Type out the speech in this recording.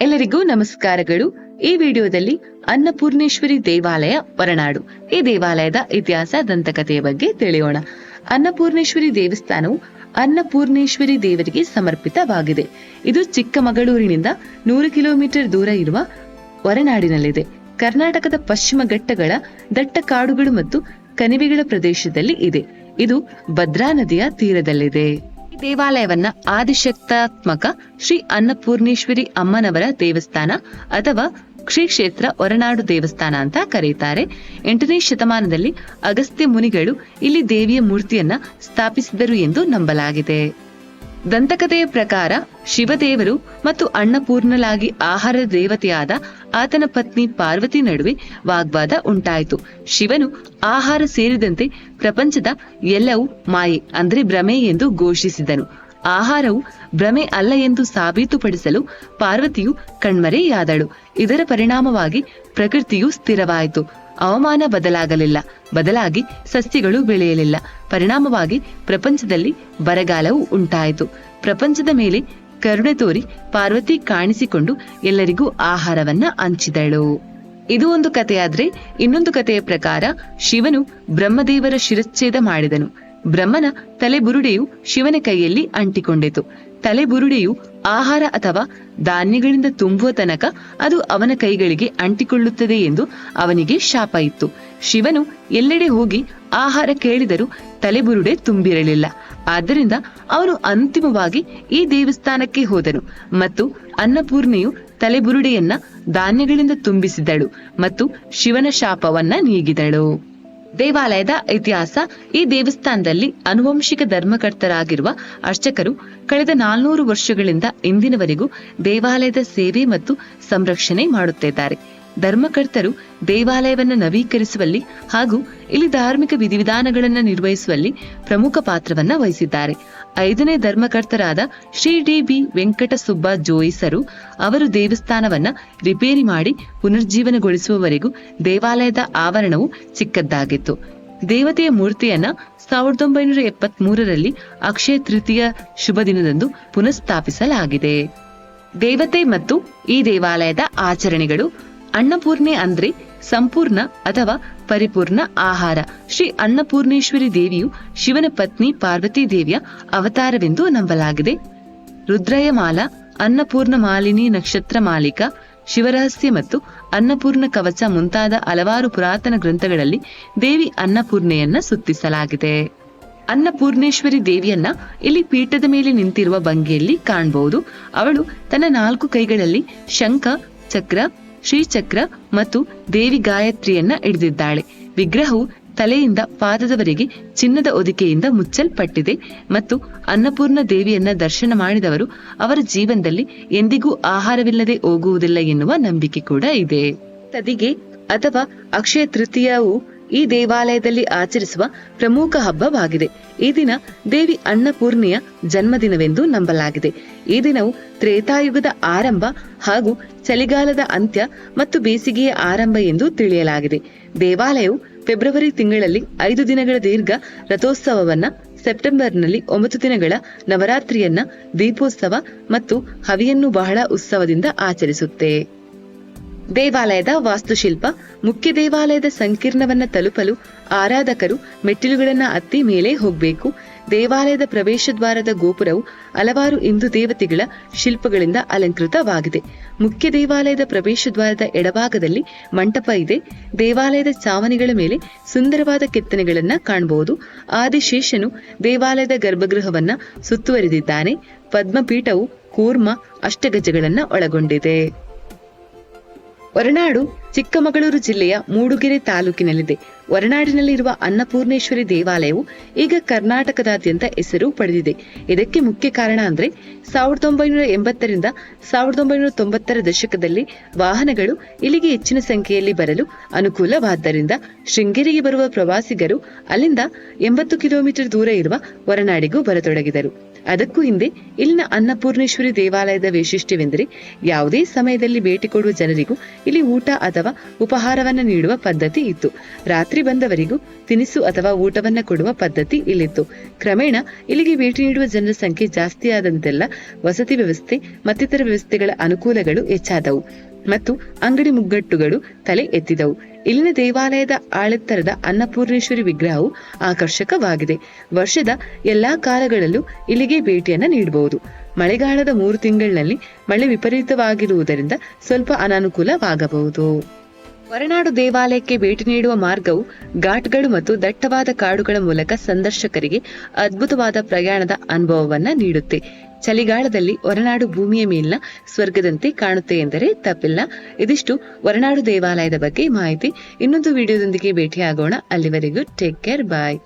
ಎಲ್ಲರಿಗೂ ನಮಸ್ಕಾರಗಳು. ಈ ವಿಡಿಯೋದಲ್ಲಿ ಅನ್ನಪೂರ್ಣೇಶ್ವರಿ ದೇವಾಲಯ ಹೊರನಾಡು. ಈ ದೇವಾಲಯದ ಇತಿಹಾಸ ದಂತಕಥೆಯ ಬಗ್ಗೆ ತಿಳಿಯೋಣ. ಅನ್ನಪೂರ್ಣೇಶ್ವರಿ ದೇವಸ್ಥಾನವು ಅನ್ನಪೂರ್ಣೇಶ್ವರಿ ದೇವರಿಗೆ ಸಮರ್ಪಿತವಾಗಿದೆ. ಇದು ಚಿಕ್ಕಮಗಳೂರಿನಿಂದ ನೂರು ಕಿಲೋಮೀಟರ್ ದೂರ ಇರುವ ಹೊರನಾಡಿನಲ್ಲಿದೆ. ಕರ್ನಾಟಕದ ಪಶ್ಚಿಮ ಘಟ್ಟಗಳ ದಟ್ಟ ಕಾಡುಗಳು ಮತ್ತು ಕಣಿವೆಗಳ ಪ್ರದೇಶದಲ್ಲಿ ಇದೆ. ಇದು ಭದ್ರಾ ನದಿಯ ತೀರದಲ್ಲಿದೆ. ದೇವಾಲಯವನ್ನ ಆದಿಶಕ್ತಾತ್ಮಕ ಶ್ರೀ ಅನ್ನಪೂರ್ಣೇಶ್ವರಿ ಅಮ್ಮನವರ ದೇವಸ್ಥಾನ ಅಥವಾ ಶ್ರೀ ಕ್ಷೇತ್ರ ಹೊರನಾಡು ದೇವಸ್ಥಾನ ಅಂತ ಕರೆಯುತ್ತಾರೆ ಎಂಟನೇ ಶತಮಾನದಲ್ಲಿ ಅಗಸ್ತ್ಯ ಮುನಿಗಳು ಇಲ್ಲಿ ದೇವಿಯ ಮೂರ್ತಿಯನ್ನ ಸ್ಥಾಪಿಸಿದರು ಎಂದು ನಂಬಲಾಗಿದೆ. ದಂತಕಥೆಯ ಪ್ರಕಾರ ಶಿವದೇವರು ಮತ್ತು ಅನ್ನಪೂರ್ಣಲಾಗಿ ಆಹಾರ ದೇವತೆಯಾದ ಆತನ ಪತ್ನಿ ಪಾರ್ವತಿ ನಡುವೆ ವಾಗ್ವಾದ ಉಂಟಾಯಿತು. ಶಿವನು ಆಹಾರ ಸೇರಿದಂತೆ ಪ್ರಪಂಚದ ಎಲ್ಲವೂ ಮಾಯೆ ಅಂದ್ರೆ ಭ್ರಮೆ ಎಂದು ಘೋಷಿಸಿದನು. ಆಹಾರವು ಭ್ರಮೆ ಅಲ್ಲ ಎಂದು ಸಾಬೀತುಪಡಿಸಲು ಪಾರ್ವತಿಯು ಕಣ್ಮರೆಯಾದಳು. ಇದರ ಪರಿಣಾಮವಾಗಿ ಪ್ರಕೃತಿಯು ಸ್ಥಿರವಾಯಿತು. ಹವಾಮಾನ ಬದಲಾಗಲಿಲ್ಲ. ಬದಲಾಗಿ ಸಸ್ಯಗಳು ಬೆಳೆಯಲಿಲ್ಲ. ಪರಿಣಾಮವಾಗಿ ಪ್ರಪಂಚದಲ್ಲಿ ಬರಗಾಲವು ಉಂಟಾಯಿತು. ಪ್ರಪಂಚದ ಮೇಲೆ ಕರುಣೆ ತೋರಿ ಪಾರ್ವತಿ ಕಾಣಿಸಿಕೊಂಡು ಎಲ್ಲರಿಗೂ ಆಹಾರವನ್ನ ಹಂಚಿದಳು. ಇದು ಒಂದು ಕಥೆಯಾದ್ರೆ ಇನ್ನೊಂದು ಕಥೆಯ ಪ್ರಕಾರ ಶಿವನು ಬ್ರಹ್ಮದೇವರ ಶಿರಚ್ಛೇದ ಮಾಡಿದನು. ಬ್ರಹ್ಮನ ತಲೆಬುರುಡೆಯು ಶಿವನ ಕೈಯಲ್ಲಿ ಅಂಟಿಕೊಂಡಿತು. ತಲೆಬುರುಡೆಯು ಆಹಾರ ಅಥವಾ ಧಾನ್ಯಗಳಿಂದ ತುಂಬುವ ತನಕ ಅದು ಅವನ ಕೈಗಳಿಗೆ ಅಂಟಿಕೊಳ್ಳುತ್ತದೆ ಎಂದು ಅವನಿಗೆ ಶಾಪ ಇತ್ತು. ಶಿವನು ಎಲ್ಲೆಡೆ ಹೋಗಿ ಆಹಾರ ಕೇಳಿದರೂ ತಲೆಬುರುಡೆ ತುಂಬಿರಲಿಲ್ಲ. ಆದ್ದರಿಂದ ಅವನು ಅಂತಿಮವಾಗಿ ಈ ದೇವಸ್ಥಾನಕ್ಕೆ ಹೋದನು ಮತ್ತು ಅನ್ನಪೂರ್ಣೆಯು ತಲೆಬುರುಡೆಯನ್ನ ಧಾನ್ಯಗಳಿಂದ ತುಂಬಿಸಿದಳು ಮತ್ತು ಶಿವನ ಶಾಪವನ್ನ ನೀಗಿದಳು. ದೇವಾಲಯದ ಇತಿಹಾಸ ಈ ದೇವಸ್ಥಾನದಲ್ಲಿ ಅನುವಂಶಿಕ ಧರ್ಮಕರ್ತರಾಗಿರುವ ಅರ್ಚಕರು ಕಳೆದ ನಾಲ್ನೂರು ವರ್ಷಗಳಿಂದ ಇಂದಿನವರೆಗೂ ದೇವಾಲಯದ ಸೇವೆ ಮತ್ತು ಸಂರಕ್ಷಣೆ ಮಾಡುತ್ತಿದ್ದಾರೆ. ಧರ್ಮಕರ್ತರು ದೇವಾಲಯವನ್ನು ನವೀಕರಿಸುವಲ್ಲಿ ಹಾಗೂ ಇಲ್ಲಿ ಧಾರ್ಮಿಕ ವಿಧಿವಿಧಾನಗಳನ್ನು ನಿರ್ವಹಿಸುವಲ್ಲಿ ಪ್ರಮುಖ ಪಾತ್ರವನ್ನ ವಹಿಸಿದ್ದಾರೆ. ಐದನೇ ಧರ್ಮಕರ್ತರಾದ ಶ್ರೀ ಡಿ ಬಿ ವೆಂಕಟಸುಬ್ಬ ಜೋಯಿಸರು ಅವರು ದೇವಸ್ಥಾನವನ್ನ ರಿಪೇರಿ ಮಾಡಿ ಪುನರ್ಜೀವನಗೊಳಿಸುವವರೆಗೂ ದೇವಾಲಯದ ಆವರಣವು ಚಿಕ್ಕದ್ದಾಗಿತ್ತು. ದೇವತೆಯ ಮೂರ್ತಿಯನ್ನ ಸಾವಿರದ ಒಂಬೈನೂರ ಎಪ್ಪತ್ತ್ ಮೂರರಲ್ಲಿ ಅಕ್ಷಯ ತೃತೀಯ ಶುಭ ದಿನದಂದು ಪುನಃಸ್ಥಾಪಿಸಲಾಗಿದೆ. ದೇವತೆ ಮತ್ತು ಈ ದೇವಾಲಯದ ಆಚರಣೆಗಳು ಅನ್ನಪೂರ್ಣೆ ಅಂದ್ರೆ ಸಂಪೂರ್ಣ ಅಥವಾ ಪರಿಪೂರ್ಣ ಆಹಾರ. ಶ್ರೀ ಅನ್ನಪೂರ್ಣೇಶ್ವರಿ ದೇವಿಯು ಶಿವನ ಪತ್ನಿ ಪಾರ್ವತಿ ದೇವಿಯ ಅವತಾರವೆಂದು ನಂಬಲಾಗಿದೆ. ರುದ್ರಯಮಾಲ, ಅನ್ನಪೂರ್ಣ ಮಾಲಿನಿ ನಕ್ಷತ್ರ ಮಾಲಿಕ, ಶಿವರಹಸ್ಯ ಮತ್ತು ಅನ್ನಪೂರ್ಣ ಕವಚ ಮುಂತಾದ ಹಲವಾರು ಪುರಾತನ ಗ್ರಂಥಗಳಲ್ಲಿ ದೇವಿ ಅನ್ನಪೂರ್ಣೆಯನ್ನ ಸುತ್ತಿಸಲಾಗಿದೆ. ಅನ್ನಪೂರ್ಣೇಶ್ವರಿ ದೇವಿಯನ್ನ ಇಲ್ಲಿ ಪೀಠದ ಮೇಲೆ ನಿಂತಿರುವ ಭಂಗಿಯಲ್ಲಿ ಕಾಣಬಹುದು ಅವಳು ತನ್ನ ನಾಲ್ಕು ಕೈಗಳಲ್ಲಿ ಶಂಖ, ಚಕ್ರ ಶ್ರೀಚಕ್ರ ಮತ್ತು ದೇವಿ ಗಾಯತ್ರಿಯನ್ನ ಹಿಡಿದಿದ್ದಾಳೆ. ವಿಗ್ರಹವು ತಲೆಯಿಂದ ಪಾದದವರೆಗೆ ಚಿನ್ನದ ಹೊದಿಕೆಯಿಂದ ಮುಚ್ಚಲ್ಪಟ್ಟಿದೆ ಮತ್ತು ಅನ್ನಪೂರ್ಣ ದೇವಿಯನ್ನ ದರ್ಶನ ಮಾಡಿದವರು ಅವರ ಜೀವನದಲ್ಲಿ ಎಂದಿಗೂ ಆಹಾರವಿಲ್ಲದೆ ಹೋಗುವುದಿಲ್ಲ ಎನ್ನುವ ನಂಬಿಕೆ ಕೂಡ ಇದೆ. ತದಿಗೆ ಅಥವಾ ಅಕ್ಷಯ ತೃತೀಯವು ಈ ದೇವಾಲಯದಲ್ಲಿ ಆಚರಿಸುವ ಪ್ರಮುಖ ಹಬ್ಬವಾಗಿದೆ. ಈ ದಿನ ದೇವಿ ಅನ್ನಪೂರ್ಣೆಯ ಜನ್ಮದಿನವೆಂದು ನಂಬಲಾಗಿದೆ. ಈ ದಿನವು ತ್ರೇತಾಯುಗದ ಆರಂಭ ಹಾಗೂ ಚಳಿಗಾಲದ ಅಂತ್ಯ ಮತ್ತು ಬೇಸಿಗೆಯ ಆರಂಭ ಎಂದು ತಿಳಿಯಲಾಗಿದೆ. ದೇವಾಲಯವು ಫೆಬ್ರವರಿ ತಿಂಗಳಲ್ಲಿ ಐದು ದಿನಗಳ ದೀರ್ಘ ರಥೋತ್ಸವವನ್ನ, ಸೆಪ್ಟೆಂಬರ್ನಲ್ಲಿ ಒಂಬತ್ತು ದಿನಗಳ ನವರಾತ್ರಿಯನ್ನ, ದೀಪೋತ್ಸವ ಮತ್ತು ಹವಿಯನ್ನು ಬಹಳ ಉತ್ಸವದಿಂದ ಆಚರಿಸುತ್ತೆ. ದೇವಾಲಯದ ವಾಸ್ತುಶಿಲ್ಪ, ಮುಖ್ಯ ದೇವಾಲಯದ ಸಂಕೀರ್ಣವನ್ನ ತಲುಪಲು ಆರಾಧಕರು ಮೆಟ್ಟಿಲುಗಳನ್ನ ಅತ್ತಿ ಮೇಲೆ ಹೋಗಬೇಕು. ದೇವಾಲಯದ ಪ್ರವೇಶ ದ್ವಾರದ ಗೋಪುರವು ಹಲವಾರು ಹಿಂದೂ ದೇವತೆಗಳ ಶಿಲ್ಪಗಳಿಂದ ಅಲಂಕೃತವಾಗಿದೆ. ಮುಖ್ಯ ದೇವಾಲಯದ ಪ್ರವೇಶ ದ್ವಾರದ ಎಡಭಾಗದಲ್ಲಿ ಮಂಟಪ ಇದೆ. ದೇವಾಲಯದ ಚಾವಣಿಗಳ ಮೇಲೆ ಸುಂದರವಾದ ಕೆತ್ತನೆಗಳನ್ನ ಕಾಣಬಹುದು ಆದಿಶೇಷನು ದೇವಾಲಯದ ಗರ್ಭಗೃಹವನ್ನ ಸುತ್ತುವರಿದಿದ್ದಾನೆ. ಪದ್ಮಪೀಠವು ಕೂರ್ಮ, ಅಷ್ಟಗಜಗಳನ್ನ ಒಳಗೊಂಡಿದೆ. ಹೊರನಾಡು, ಚಿಕ್ಕಮಗಳೂರು ಜಿಲ್ಲೆಯ ಮೂಡುಗೆರೆ ತಾಲೂಕಿನಲ್ಲಿದೆ. ಹೊರನಾಡಿನಲ್ಲಿರುವ ಅನ್ನಪೂರ್ಣೇಶ್ವರಿ ದೇವಾಲಯವು ಈಗ ಕರ್ನಾಟಕದಾದ್ಯಂತ ಹೆಸರು ಪಡೆದಿದೆ. ಇದಕ್ಕೆ ಮುಖ್ಯ ಕಾರಣ ಅಂದ್ರೆ ಸಾವಿರದ ಒಂಬೈನೂರ ಎಂಬತ್ತರಿಂದ ಸಾವಿರದ ಒಂಬೈನೂರ ತೊಂಬತ್ತರ ದಶಕದಲ್ಲಿ ವಾಹನಗಳು ಇಲ್ಲಿಗೆ ಹೆಚ್ಚಿನ ಸಂಖ್ಯೆಯಲ್ಲಿ ಬರಲು ಅನುಕೂಲವಾದ್ದರಿಂದ ಶೃಂಗೇರಿಗೆ ಬರುವ ಪ್ರವಾಸಿಗರು ಅಲ್ಲಿಂದ ಎಂಬತ್ತು ಕಿಲೋಮೀಟರ್ ದೂರ ಇರುವ ಹೊರನಾಡಿಗೂ ಬರತೊಡಗಿದರು. ಅದಕ್ಕೂ ಹಿಂದೆ ಇಲ್ಲಿನ ಅನ್ನಪೂರ್ಣೇಶ್ವರಿ ದೇವಾಲಯದ ವೈಶಿಷ್ಟ್ಯವೆಂದರೆ ಯಾವುದೇ ಸಮಯದಲ್ಲಿ ಭೇಟಿ ಕೊಡುವ ಜನರಿಗೂ ಇಲ್ಲಿ ಊಟ ಅಥವಾ ಉಪಹಾರವನ್ನು ನೀಡುವ ಪದ್ಧತಿ ಇತ್ತು. ರಾತ್ರಿ ಬಂದವರಿಗೂ ತಿನಿಸು ಅಥವಾ ಊಟವನ್ನು ಕೊಡುವ ಪದ್ಧತಿ ಇಲ್ಲಿತ್ತು. ಕ್ರಮೇಣ ಇಲ್ಲಿಗೆ ಭೇಟಿ ನೀಡುವ ಜನರ ಸಂಖ್ಯೆ ಜಾಸ್ತಿಯಾದಂತೆಲ್ಲ ವಸತಿ ವ್ಯವಸ್ಥೆ, ಮತ್ತಿತರ ವ್ಯವಸ್ಥೆಗಳ ಅನುಕೂಲಗಳು ಹೆಚ್ಚಾದವು. ಮತ್ತು ಅಂಗಡಿ ಮುಗ್ಗಟ್ಟುಗಳು ತಲೆ ಎತ್ತಿದವು. ಇಲ್ಲಿನ ದೇವಾಲಯದ ಆಳೆತ್ತರದ ಅನ್ನಪೂರ್ಣೇಶ್ವರಿ ವಿಗ್ರಹವು ಆಕರ್ಷಕವಾಗಿದೆ. ವರ್ಷದ ಎಲ್ಲಾ ಕಾಲಗಳಲ್ಲೂ ಇಲ್ಲಿಗೆ ಭೇಟಿಯನ್ನ ನೀಡಬಹುದು. ಮಳೆಗಾಲದ ಮೂರು ತಿಂಗಳಿನಲ್ಲಿ ಮಳೆ ವಿಪರೀತವಾಗಿರುವುದರಿಂದ ಸ್ವಲ್ಪ ಅನಾನುಕೂಲವಾಗಬಹುದು. ಹೊರನಾಡು ದೇವಾಲಯಕ್ಕೆ ಭೇಟಿ ನೀಡುವ ಮಾರ್ಗವು ಘಾಟ್ಗಳು ಮತ್ತು ದಟ್ಟವಾದ ಕಾಡುಗಳ ಮೂಲಕ ಸಂದರ್ಶಕರಿಗೆ ಅದ್ಭುತವಾದ ಪ್ರಯಾಣದ ಅನುಭವವನ್ನ ನೀಡುತ್ತೆ. ಚಳಿಗಾಲದಲ್ಲಿ ಹೊರನಾಡು ಭೂಮಿಯ ಮೇಲಿನ ಸ್ವರ್ಗದಂತೆ ಕಾಣುತ್ತೆ ಎಂದರೆ ತಪ್ಪಿಲ್ಲ. ಇದಿಷ್ಟು ಹೊರನಾಡು ದೇವಾಲಯದ ಬಗ್ಗೆ ಮಾಹಿತಿ. ಇನ್ನೊಂದು ವಿಡಿಯೋದೊಂದಿಗೆ ಭೇಟಿಯಾಗೋಣ. ಅಲ್ಲಿವರೆಗೂ ಟೇಕ್ ಕೇರ್ ಬಾಯ್